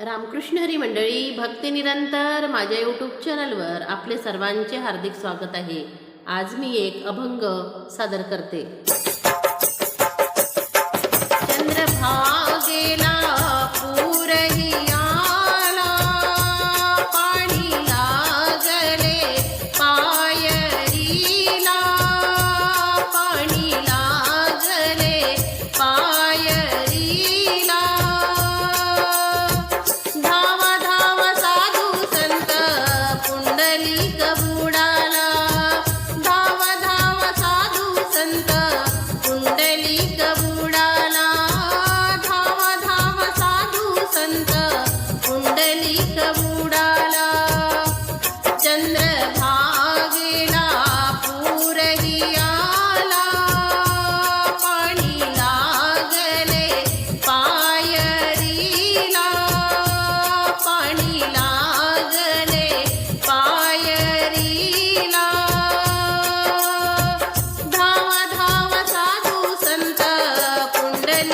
रामकृष्ण हरी मंडळी भक्ती निरंतर माझ्या यूट्यूब चॅनलवर आपले सर्वांचे हार्दिक स्वागत आहे. आज मी एक अभंग सादर करते. चंद्रभा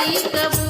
வைக்கவும்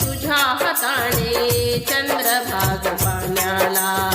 तुझ्या हाताने चंद्रभाग पाण्याला.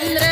tendré